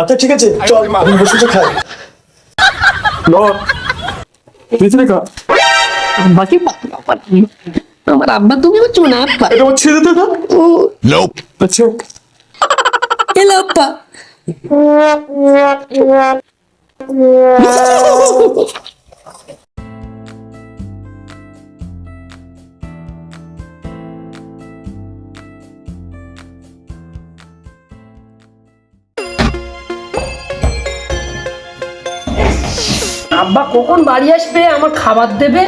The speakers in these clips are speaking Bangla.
আচ্ছা ঠিক আছে চল আমি বসে বসে খাই। লর বেঁচে খা বাকি আমার আব্বা তুমি হচ্ছে না আব্বা। এটা হচ্ছে ছেড়ে দে না নো আচ্ছা। হ্যালো আব্বা। আব্বা কখন বাড়ি আসবে? আমার খাবার দেবে?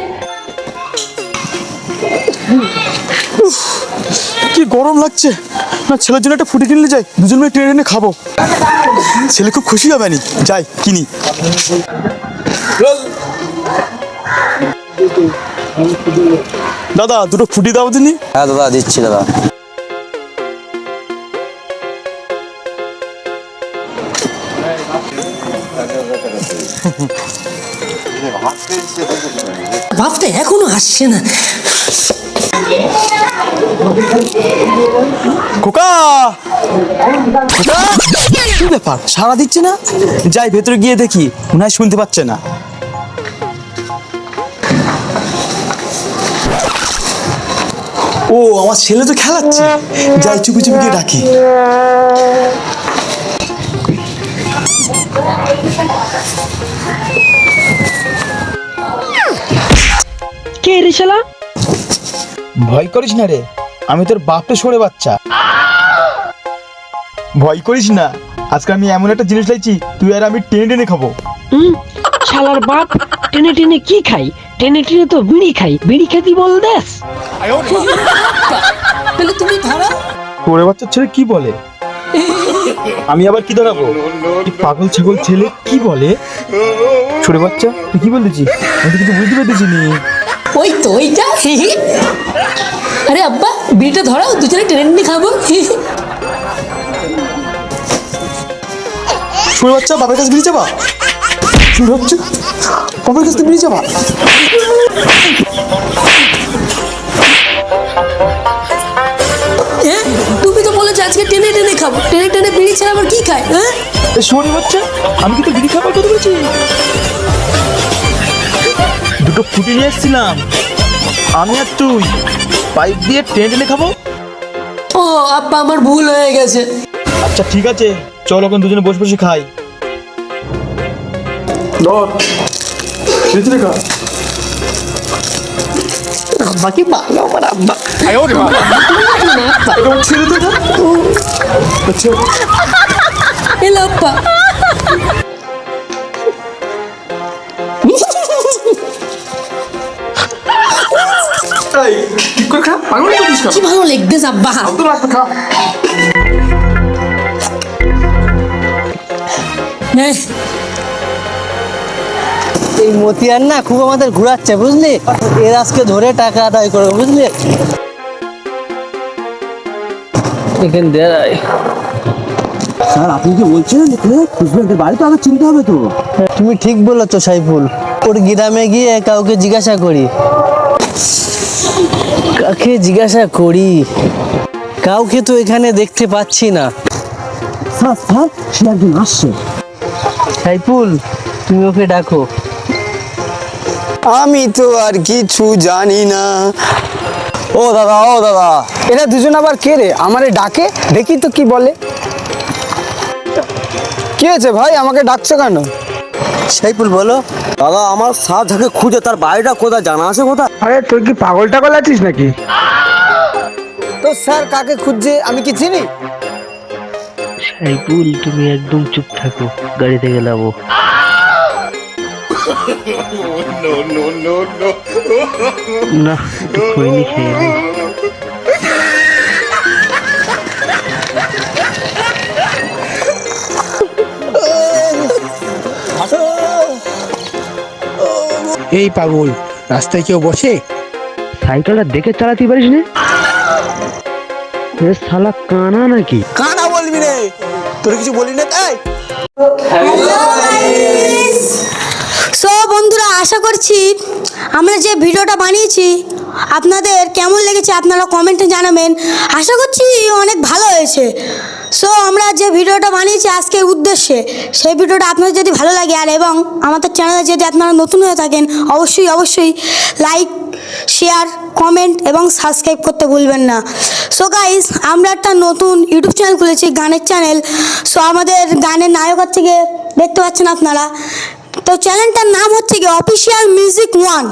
কি গরম লাগছে। না ছেলের জন্য একটা ফুটি কিনলে যাই। দুজন মিলে ট্রেনে ট্রেনে খাব। ছেলে খুব খুশি হবে নি যাই কিনি। দাদা দুটো ফুটি দাও দিনি হ্যাঁ দাদা দিচ্ছি দাদা। ভাবতে এখনও আসছে না। খোকা! কি ব্যাপার? সারা দিচ্ছে না? যাই, ভেতরে গিয়ে দেখি। মনে শুনতে পাচ্ছে না। ও, আমার ছেলে তো খেলাচ্ছে। যাই, চুপি চুপি গিয়ে ডাকি। কে রে শালা? ভয় করিস না রে আমি তোর বাপে সরে বাচ্চা। ভয় করিস না আজকে আমি এমন একটা জিনিস লাইছি তুই আর আমি টেনে টেনে খাব। হুম? শালার বাপ টেনে টেনে কি খাই? টেনে টেনে তো বিড়ি খাই। বিড়ি খেতে বল দেস। তাহলে তুমি ধরো। তোরে বাচ্চার ছেলে কি বলে? আমি আবার কি ধরাবো? পাগল ছাগল ছেলে কি বলে? ছোট বাচ্চা তুই কি বলতেছিস? আমি তো কিছু বুঝতে পেরেছি নি ওই তো ওইটা? আরে আব্বা বিড়িটা ধরাও দুজনে টেনে টেনে খাব। ছোট বাচ্চা বাবার কাছে বেরিয়ে যাবা? ছোট বাচ্চা বাবার কাছে বেরিয়ে যাবা? তুমি তো বলেছ আজকে টেনে টেনে খাব। টেনে টেনে বিড়ি ছাড়া আবার কি খায় হ্যাঁ? ছোট বাচ্চা আমি কিন্তু বিড়ি খাবার কথা বলছি? দুটো ফুটি নিয়ে এসেছিলাম। আমি আর তুই। পাইপ দিয়ে টেনে টেনে খাব? ও আব্বা আমার ভুল হয়ে গেছে। আচ্ছা ঠিক আছে। চল এখন দুজনে বসে বসে খাই। ধর। ভিতরে খা আব্বা ভালো আমার আব্বা। না আব্বা। এটা ছেড়ে দে আচ্ছা। এলো আব্বা। কি ভালো লেগতেছে আব্বা খা। হ্যাঁ এই মতিয়ার না খুব আমাদের ঘুরাচ্ছে বুঝলি? এর আজকে ধরে টাকা আদায় করবে বুঝলি? এখান দেয় স্যার আপনি কি বলছেন এখানে? খুশবেন্টের বাড়ি তো আগে চিনতে হবে তো। তুমি ঠিক বলেছ সাইফুল। ওর গ্রামে গিয়ে কাউকে জিজ্ঞাসা করি। কাকে জিজ্ঞাসা করি। কাউকে তো এখানে দেখতে পাচ্ছি না। স্যার স্যার সে একজন আসছে। সাইফুল তুমি ওকে ডাকো। আমি তো আর কিছু জানি না। ও দাদা ও দাদা এরা দুজন আবার কে রে? আমারে ডাকে? দেখি তো কি বলে। কি হয়েছে ভাই? আমাকে ডাকছো কেন? সাইফুল বলো। দাদা আমার স্যার যাকে খুঁজে তার বাড়িটা কোথায়? জানা আছে কোথায়? আরে তুই কি পাগল টাগল আছিস নাকি? তো স্যার কাকে খুঁজছে? আমি কি চিনি? সাইফুল তুমি একদম চুপ থাকো গাড়িতে গেলাবো। না একটু খৈনি খেয়ে নিই। এই পাগল রাস্তায় কেউ বসে? সাইকেলটা দেখে চালাতে পারিস না? এ শালা কানা নাকি? কানা বলবি রে তোর কিছু বলি না? তাই সো বন্ধুরা আশা করছি আমরা যে ভিডিওটা বানিয়েছি আপনাদের কেমন লেগেছে আপনারা কমেন্টে জানাবেন। আশা করছি অনেক ভালো হয়েছে। সো আমরা যে ভিডিওটা বানিয়েছি আজকের উদ্দেশ্যে, সেই ভিডিওটা আপনাদের যদি ভালো লাগে আর এবং আমাদের চ্যানেলে যদি আপনারা নতুন হয়ে থাকেন, অবশ্যই অবশ্যই লাইক শেয়ার কমেন্ট এবং সাবস্ক্রাইব করতে ভুলবেন না। সো গাইস আমরা একটা নতুন ইউটিউব চ্যানেল খুলেছি, গানের চ্যানেল সো আমাদের গানের নায়ক থেকে দেখতে পাচ্ছেন আপনারা। তো চ্যানেলটার নাম হচ্ছে গিয়ে অফিসিয়াল মিউজিক ওয়ান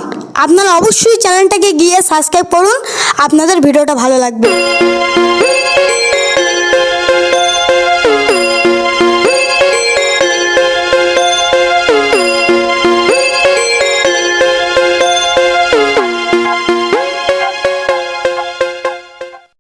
আপনারা অবশ্যই চ্যানেলটাকে গিয়ে সাবস্ক্রাইব করুন। আপনাদের ভিডিওটা ভালো লাগবে।